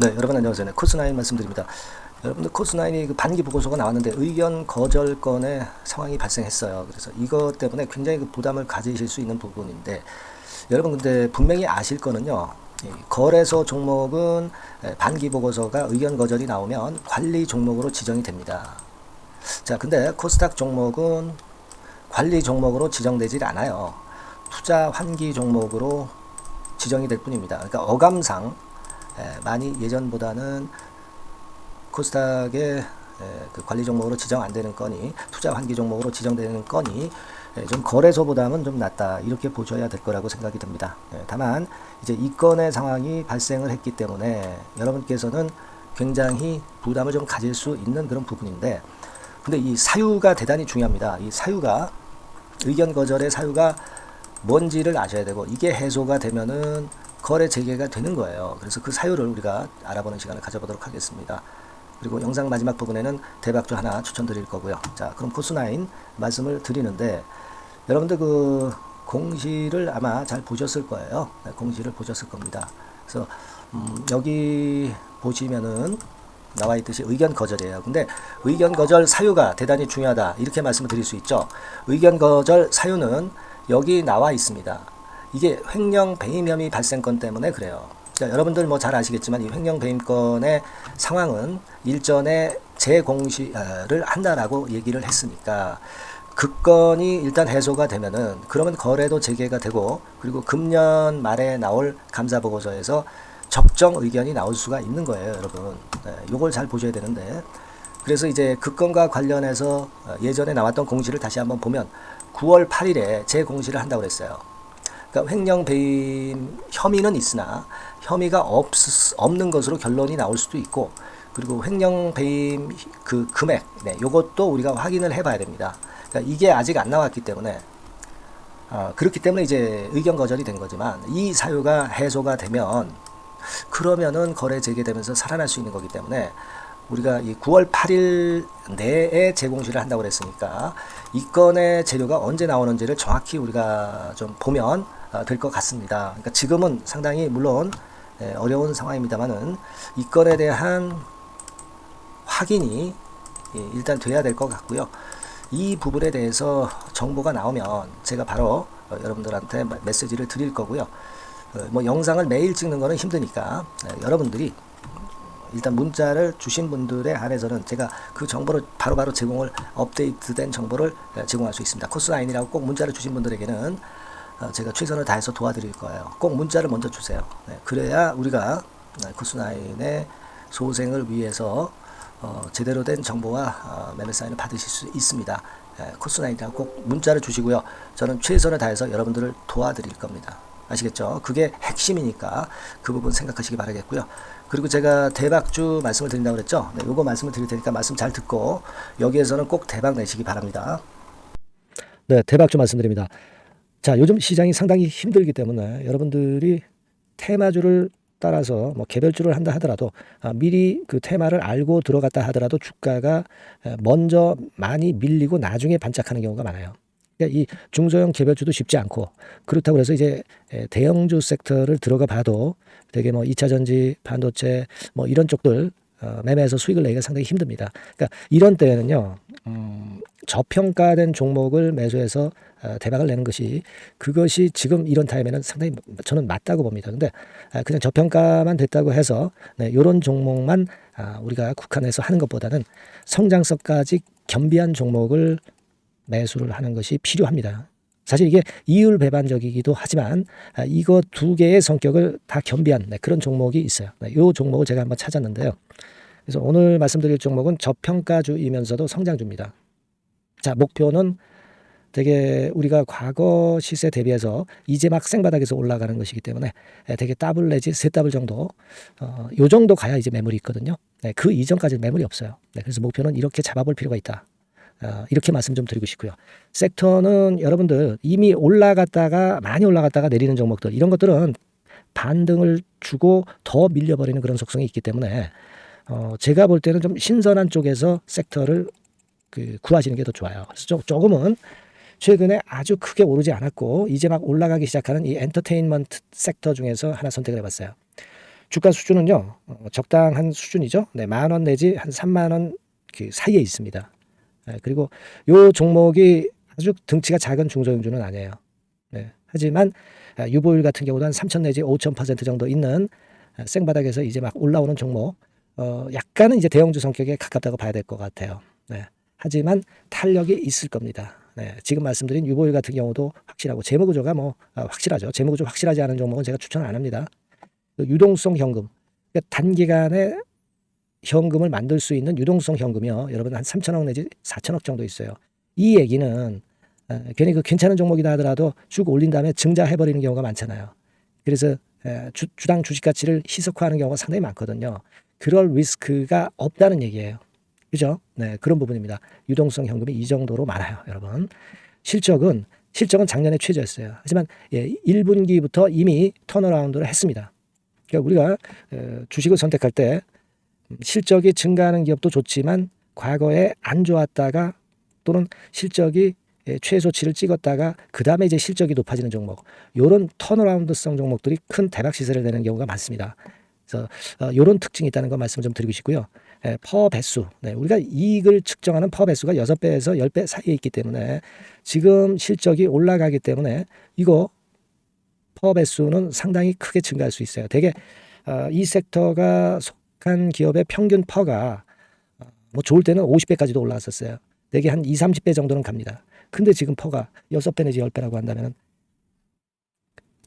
네, 여러분 안녕하세요. 네, 코스나인 말씀드립니다. 여러분들 코스나인이 그 반기 보고서가 나왔는데 의견 거절권의 상황이 발생했어요. 그래서 이것 때문에 굉장히 그 부담을 가지실 수 있는 부분인데 여러분 근데 분명히 아실 거는요. 이 거래소 종목은 에, 반기 보고서가 의견 거절이 나오면 관리 종목으로 지정이 됩니다. 자, 근데 코스닥 종목은 관리 종목으로 지정되질 않아요. 투자 환기 종목으로 지정이 될 뿐입니다. 그러니까 어감상 에, 많이 예전보다는 코스닥의 에, 그 관리 종목으로 지정 안 되는 건이 투자 환기 종목으로 지정되는 건이 에, 좀 거래소보다는 좀 낫다 이렇게 보셔야 될 거라고 생각이 듭니다. 에, 다만 이제 이 건의 상황이 발생을 했기 때문에 여러분께서는 굉장히 부담을 좀 가질 수 있는 그런 부분인데 근데 이 사유가 대단히 중요합니다. 이 사유가 의견 거절의 사유가 뭔지를 아셔야 되고 이게 해소가 되면은 거래 재개가 되는 거예요. 그래서 그 사유를 우리가 알아보는 시간을 가져보도록 하겠습니다. 그리고 영상 마지막 부분에는 대박주 하나 추천드릴 거고요. 자, 그럼 코스나인 말씀을 드리는데 여러분들 그 공시를 아마 잘 보셨을 거예요. 네, 공시를 보셨을 겁니다. 그래서 음, 여기 보시면은 나와 있듯이 의견 거절이에요. 근데 의견 거절 사유가 대단히 중요하다. 이렇게 말씀을 드릴 수 있죠. 의견 거절 사유는 여기 나와 있습니다. 이게 횡령 배임 혐의 발생 건 때문에 그래요. 자, 여러분들 뭐 잘 아시겠지만 이 횡령 배임 건의 상황은 일전에 재공시를 한다라고 얘기를 했으니까 그 건이 일단 해소가 되면은 그러면 거래도 재개가 되고 그리고 금년 말에 나올 감사 보고서에서 적정 의견이 나올 수가 있는 거예요, 여러분. 네, 요걸 잘 보셔야 되는데 그래서 이제 그 건과 관련해서 어, 예전에 나왔던 공시를 다시 한번 보면 9월 8일에 재공시를 한다고 그랬어요. 그러니까 횡령 배임 혐의는 있으나 혐의가 없, 없는 것으로 결론이 나올 수도 있고 그리고 횡령 배임 그 금액 네, 요것도 우리가 확인을 해봐야 됩니다. 그러니까 이게 아직 안 나왔기 때문에 어, 그렇기 때문에 이제 의견 거절이 된 거지만 이 사유가 해소가 되면 그러면은 거래 재개되면서 살아날 수 있는 거기 때문에 우리가 이 9월 8일 내에 재공시를 한다고 그랬으니까 이 건의 재료가 언제 나오는지를 정확히 우리가 좀 보면 어, 될 것 같습니다. 그러니까 지금은 상당히 물론 예, 어려운 상황입니다만은 이 건에 대한 확인이 예, 일단 돼야 될 것 같고요. 이 부분에 대해서 정보가 나오면 제가 바로 어, 여러분들한테 메시지를 드릴 거고요. 어, 뭐 영상을 매일 찍는 거는 힘드니까 예, 여러분들이 일단 문자를 주신 분들에 한해서는 제가 그 정보를 바로바로 제공을 업데이트된 정보를 예, 제공할 수 있습니다. 코스라인이라고 꼭 문자를 주신 분들에게는 어, 제가 최선을 다해서 도와드릴 거예요. 꼭 문자를 먼저 주세요. 네, 그래야 우리가 네, 코스나인의 소생을 위해서 어, 제대로 된 정보와 어, 매매 사인을 받으실 수 있습니다. 예, 코스나인이라고 꼭 문자를 주시고요. 저는 최선을 다해서 여러분들을 도와드릴 겁니다. 아시겠죠? 그게 핵심이니까 그 부분 생각하시기 바라겠고요. 그리고 제가 대박주 말씀을 드린다고 그랬죠? 네, 요거 말씀을 드릴 테니까 말씀 잘 듣고 여기에서는 꼭 대박 내시기 바랍니다. 네, 대박주 말씀드립니다. 자, 요즘 시장이 상당히 힘들기 때문에 여러분들이 테마주를 따라서 뭐 개별주를 한다 하더라도 아, 미리 그 테마를 알고 들어갔다 하더라도 주가가 에, 먼저 많이 밀리고 나중에 반짝하는 경우가 많아요. 그러니까 이 중소형 개별주도 쉽지 않고 그렇다고 해서 이제 에, 대형주 섹터를 들어가 봐도 되게 뭐 2차 전지, 반도체 뭐 이런 쪽들 어, 매매해서 수익을 내기가 상당히 힘듭니다. 그러니까 이런 때에는요, 음, 저평가된 종목을 매수해서 어, 대박을 내는 것이 그것이 지금 이런 타임에는 상당히 저는 맞다고 봅니다. 근데 아, 그냥 저평가만 됐다고 해서 네, 이런 종목만 아, 우리가 국한해서 하는 것보다는 성장성까지 겸비한 종목을 매수를 하는 것이 필요합니다. 사실 이게 이율 배반적이기도 하지만 아, 이거 두 개의 성격을 다 겸비한 네, 그런 종목이 있어요. 네, 이 종목을 제가 한번 찾았는데요. 그래서 오늘 말씀드릴 종목은 저평가주이면서도 성장주입니다. 자, 목표는 되게 우리가 과거 시세 대비해서 이제 막 생바닥에서 올라가는 것이기 때문에 예, 되게 더블 내지 세 더블 정도 어, 요 정도 가야 이제 매물이 있거든요. 네, 그 이전까지는 매물이 없어요. 네, 그래서 목표는 이렇게 잡아볼 필요가 있다. 어, 이렇게 말씀 좀 드리고 싶고요. 섹터는 여러분들 이미 올라갔다가 많이 올라갔다가 내리는 종목들 이런 것들은 반등을 주고 더 밀려버리는 그런 속성이 있기 때문에 어, 제가 볼 때는 좀 신선한 쪽에서 섹터를 그 구하시는 게 더 좋아요. 그래서 조, 조금은 최근에 아주 크게 오르지 않았고 이제 막 올라가기 시작하는 이 엔터테인먼트 섹터 중에서 하나 선택을 해봤어요. 주가 수준은요 어, 적당한 수준이죠. 네, 만 원 내지 한 3만 원 그 사이에 있습니다. 네, 그리고 요 종목이 아주 등치가 작은 중소형주는 아니에요. 네, 하지만 아, 유보율 같은 경우도 한 3천 내지 5천 퍼센트 정도 있는 아, 생바닥에서 이제 막 올라오는 종목, 어, 약간은 이제 대형주 성격에 가깝다고 봐야 될 것 같아요. 네, 하지만 탄력이 있을 겁니다. 네, 지금 말씀드린 유보율 같은 경우도 확실하고 재무구조가 뭐 아, 확실하죠. 재무구조 확실하지 않은 종목은 제가 추천 안 합니다. 그 유동성 현금, 그러니까 단기간에 현금을 만들 수 있는 유동성 현금이요. 여러분 한 3천억 내지 4천억 정도 있어요. 이 얘기는 어, 괜히 그 괜찮은 종목이다 하더라도 쭉 올린 다음에 증자해버리는 경우가 많잖아요. 그래서 에, 주, 주당 주식 가치를 희석화하는 경우가 상당히 많거든요. 그럴 리스크가 없다는 얘기예요. 그죠? 네, 그런 부분입니다. 유동성 현금이 이 정도로 많아요, 여러분. 실적은 실적은 작년에 최저였어요. 하지만 예, 1분기부터 이미 턴어라운드를 했습니다. 그러니까 우리가 에, 주식을 선택할 때 음, 실적이 증가하는 기업도 좋지만 과거에 안 좋았다가 또는 실적이 예, 최소치를 찍었다가 그 다음에 이제 실적이 높아지는 종목, 요런 턴어라운드성 종목들이 큰 대박 시세를 내는 경우가 많습니다. 그래서 어, 요런 특징이 있다는 거 말씀 좀 드리고 싶고요. 예, 퍼 배수, 네, 우리가 이익을 측정하는 퍼 배수가 6배에서 10배 사이에 있기 때문에 지금 실적이 올라가기 때문에 이거 퍼 배수는 상당히 크게 증가할 수 있어요. 되게 어, 이 섹터가 속한 기업의 평균 퍼가 어, 뭐 좋을 때는 50배까지도 올라왔었어요. 되게 한 2, 30배 정도는 갑니다. 근데 지금 퍼가 6배 내지 10배라고 한다면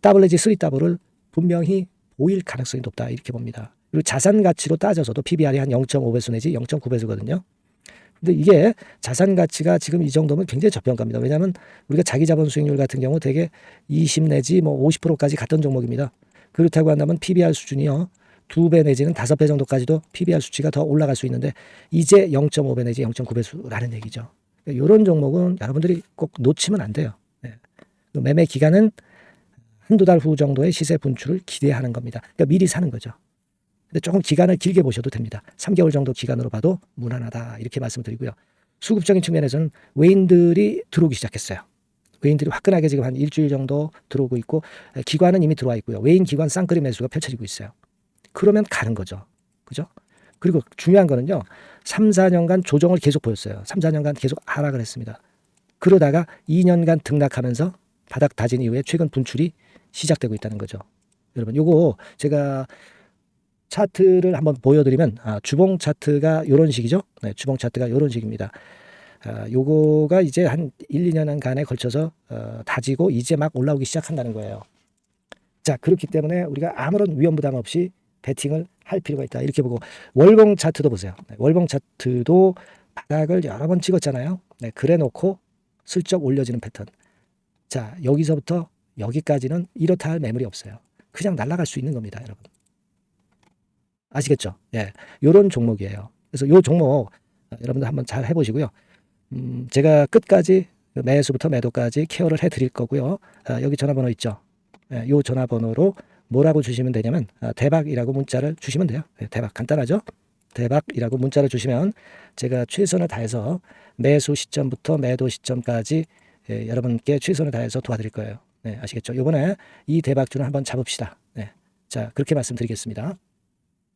더블 내지 3 더블을 분명히 보일 가능성이 높다 이렇게 봅니다. 그리고 자산 가치로 따져서도 PBR이 한 0.5배수 내지 0.9배수거든요. 근데 이게 자산 가치가 지금 이 정도면 굉장히 저평가입니다. 왜냐하면 우리가 자기 자본 수익률 같은 경우 되게 20 내지 뭐 50%까지 갔던 종목입니다. 그렇다고 한다면 PBR 수준이요. 두 배 내지는 다섯 배 정도까지도 PBR 수치가 더 올라갈 수 있는데 이제 0.5배 내지 0.9배수라는 얘기죠. 이런 종목은 여러분들이 꼭 놓치면 안 돼요. 네. 그 매매 기간은 한두 달 후 정도의 시세 분출을 기대하는 겁니다. 그러니까 미리 사는 거죠. 근데 조금 기간을 길게 보셔도 됩니다. 3개월 정도 기간으로 봐도 무난하다 이렇게 말씀드리고요. 수급적인 측면에서는 외인들이 들어오기 시작했어요. 외인들이 화끈하게 지금 한 일주일 정도 들어오고 있고 기관은 이미 들어와 있고요. 외인 기관 쌍끌이 매수가 펼쳐지고 있어요. 그러면 가는 거죠. 그죠? 그리고 중요한 거는요. 3, 4년간 조정을 계속 보였어요. 3, 4년간 계속 하락을 했습니다. 그러다가 2년간 등락하면서 바닥 다진 이후에 최근 분출이 시작되고 있다는 거죠. 여러분, 요거 제가 차트를 한번 보여드리면 아, 주봉 차트가 이런 식이죠. 네, 주봉 차트가 이런 식입니다. 아, 요거가 이제 한 1, 2년 간에 걸쳐서 어, 다지고 이제 막 올라오기 시작한다는 거예요. 자, 그렇기 때문에 우리가 아무런 위험 부담 없이 베팅을 할 필요가 있다. 이렇게 보고 월봉 차트도 보세요. 네, 월봉 차트도 바닥을 여러 번 찍었잖아요. 네, 그래 놓고 슬쩍 올려지는 패턴. 자, 여기서부터 여기까지는 이렇다 할 매물이 없어요. 그냥 날아갈 수 있는 겁니다, 여러분. 아시겠죠? 예. 요런 종목이에요. 그래서 요 종목 어, 여러분들 한번 잘 해보시고요. 음, 제가 끝까지 매수부터 매도까지 케어를 해드릴 거고요. 아, 여기 전화번호 있죠? 예, 요 전화번호로 뭐라고 주시면 되냐면 아, 대박이라고 문자를 주시면 돼요. 예, 대박 간단하죠? 대박이라고 문자를 주시면 제가 최선을 다해서 매수 시점부터 매도 시점까지 예, 여러분께 최선을 다해서 도와드릴 거예요. 네, 아시겠죠? 요번에 이 대박주를 한번 잡읍시다. 네. 자, 그렇게 말씀드리겠습니다.